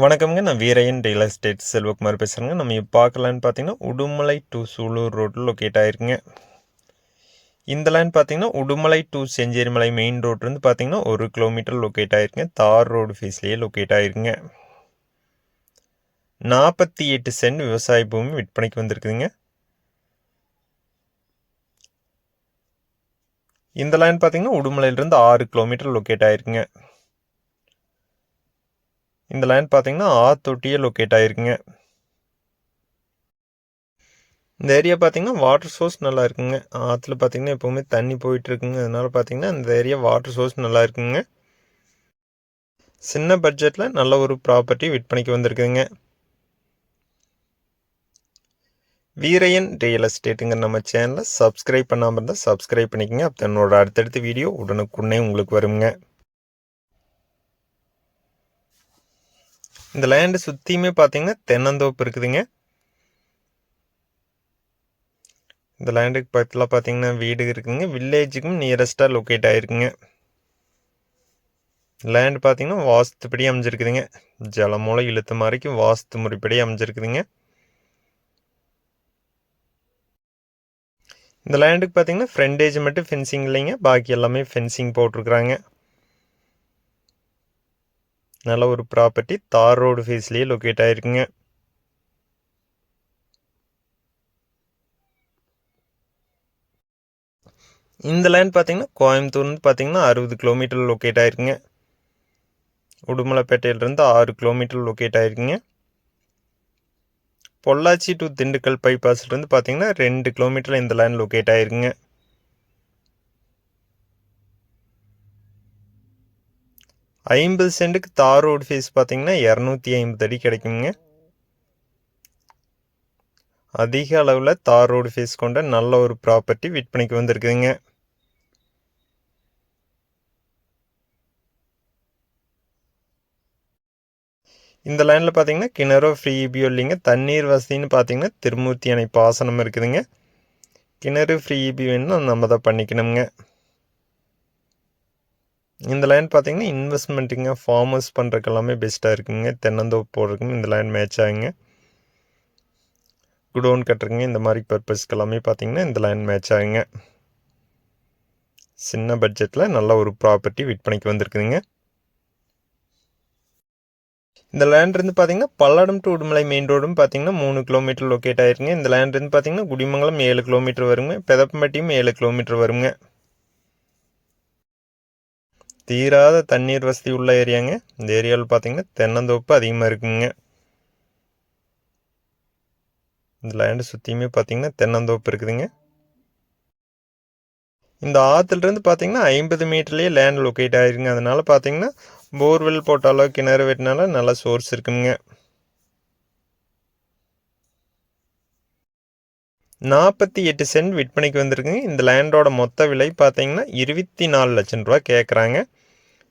வணக்கம்ங்க. நான் Veeraiyan real estate Selvakumar பேசுகிறேங்க நம்ம இப்போ பார்க்கலான்னு பார்த்தீங்கன்னா உடுமலை டு சூலூர் ரோட்டில் லொக்கேட் ஆயிருக்குங்க. இந்த லேண்ட் பார்த்தீங்கன்னா உடுமலை டு செஞ்சேரிமலை மெயின் ரோட்லேருந்து பார்த்தீங்கன்னா ஒரு கிலோமீட்டர் லொக்கேட் ஆயிருக்குங்க. தார் ரோடு ஃபேஸ்லேயே லொக்கேட் ஆயிருக்குங்க. நாற்பத்தி எட்டு சென்ட் விவசாய பூமி விற்பனைக்கு வந்திருக்குதுங்க. இந்த லேண்ட் பார்த்தீங்கன்னா உடுமலையிலேருந்து ஆறு கிலோமீட்டர் லொக்கேட் ஆயிருக்குங்க. இந்த லேண்ட் பார்த்தீங்கன்னா ஆத்தொட்டியே லொக்கேட் ஆகிருக்குங்க இந்த ஏரியா பார்த்தீங்கன்னா வாட்டர் சோர்ஸ் நல்லா இருக்குங்க. ஆற்றுல பார்த்தீங்கன்னா எப்போவுமே தண்ணி போயிட்டுருக்குங்க அதனால பார்த்தீங்கன்னா இந்த ஏரியா வாட்டர் சோர்ஸ் நல்லா இருக்குங்க. சின்ன பட்ஜெட்டில் நல்ல ஒரு ப்ராப்பர்ட்டி விற்பனைக்கு வந்திருக்குதுங்க. வீரையன் ரியல் எஸ்டேட்டுங்க நம்ம சேனலை சப்ஸ்கிரைப் பண்ணாமல் இருந்தால் சப்ஸ்கிரைப் பண்ணிக்கோங்க. அப்போ என்னோட அடுத்தடுத்த வீடியோ உடனுக்குடனே உங்களுக்கு வருங்க. இந்த லேண்டு சுற்றியுமே பார்த்தீங்கன்னா தென்னந்தோப்பு இருக்குதுங்க. இந்த லேண்டுக்கு பக்கத்தில் பார்த்தீங்கன்னா வீடு இருக்குதுங்க வில்லேஜுக்கும் நியரஸ்ட்டாக லொக்கேட் ஆகிருக்குங்க லேண்டு பார்த்தீங்கன்னா வாஸ்துப்படி அமைஞ்சிருக்குதுங்க. ஜலமூலம் இழுத்த மாதிரிக்கும் வாஸ்து முறைப்படி அமைஞ்சிருக்குதுங்க. இந்த லேண்டுக்கு பார்த்தீங்கன்னா ஃப்ரண்டேஜ் மட்டும் ஃபென்சிங் இல்லைங்க. பாக்கி எல்லாமே ஃபென்சிங் போட்டிருக்குறாங்க. நல்ல ஒரு ப்ராப்பர்ட்டி தார் ரோடு ஃபேஸ்லேயே லொக்கேட் ஆகிருக்குங்க இந்த லேண்ட் பார்த்தீங்கன்னா கோயம்புத்தூர்லேருந்து பார்த்தீங்கன்னா அறுபது கிலோமீட்டர் லொக்கேட் ஆகிருக்குங்க உடுமலைப்பேட்டையிலேருந்து ஆறு கிலோமீட்டர் லொக்கேட் ஆகிருக்குங்க பொள்ளாச்சி டு திண்டுக்கல் பைபாஸ்லேருந்து பார்த்தீங்கன்னா ரெண்டு கிலோமீட்டர் இந்த லேண்ட் லொக்கேட் ஆகிருக்குங்க ஐம்பது சென்ட்டுக்கு தார் ரோடு ஃபீஸ் பார்த்தீங்கன்னா இரநூத்தி ஐம்பது அடி கிடைக்குங்க. அதிக அளவில் தார் ரோடு ஃபீஸ் கொண்ட நல்ல ஒரு ப்ராப்பர்ட்டி விற்பனைக்கு வந்திருக்குதுங்க. இந்த லைனில் பார்த்தீங்கன்னா கிணறோ ஃப்ரீ இபியோ இல்லைங்க. தண்ணீர் வசதின்னு பார்த்தீங்கன்னா திருமூர்த்தி அணை பாசனம் இருக்குதுங்க. கிணறு ஃப்ரீ இபி வேணும்னா நம்ம தான் பண்ணிக்கணுங்க இந்த லேண்ட் பார்த்தீங்கன்னா இன்வெஸ்ட்மெண்ட்டுங்க ஃபார்மர்ஸ் பண்ணுறதுக்கு எல்லாமே பெஸ்ட்டாக இருக்குங்க. தென்னந்தோப்பு போடுறதுக்கும் இந்த லேண்ட் மேட்ச் ஆகுங்க. குடோன் கட்டுறதுங்க இந்த மாதிரி பர்பஸ்க்கு எல்லாமே பார்த்தீங்கன்னா இந்த லேண்ட் மேட்ச் ஆகுங்க. சின்ன பட்ஜெட்டில் நல்ல ஒரு ப்ராப்பர்ட்டி விற்பனைக்கு வந்திருக்குதுங்க. இந்த லேண்ட் இருந்து பார்த்தீங்கன்னா பல்லடம் டு உடுமலை மெயின் ரோடும் பார்த்தீங்கன்னா மூணு கிலோமீட்டர் லொக்கேட் ஆயிருங்க இந்த லேண்ட் இருந்து பார்த்தீங்கன்னா குடிமங்கலம் ஏழு கிலோமீட்டர் வருங்க. பெதப்பம்பட்டியும் ஏழு கிலோமீட்டர் வருங்க. தீராத தண்ணீர் வசதி உள்ள ஏரியாங்க. இந்த ஏரியாவில் பார்த்தீங்கன்னா தென்னந்தோப்பு அதிகமாக இருக்குங்க. இந்த லேண்டு சுற்றியுமே பார்த்தீங்கன்னா தென்னந்தோப்பு இருக்குதுங்க. இந்த ஆற்றுலேருந்து பார்த்தீங்கன்னா ஐம்பது மீட்டர்லேயே லேண்ட் லொக்கேட் ஆகிருங்க அதனால் பார்த்தீங்கன்னா போர்வெல் போட்டாலோ கிணறு வெட்டினாலோ நல்ல சோர்ஸ் இருக்குங்க. நாற்பத்தி எட்டு சென்ட் விற்பனைக்கு வந்திருக்குங்க. இந்த லேண்டோட மொத்த விலை பார்த்தீங்கன்னா இருபத்தி நாலு லட்சம் ரூபா கேட்குறாங்க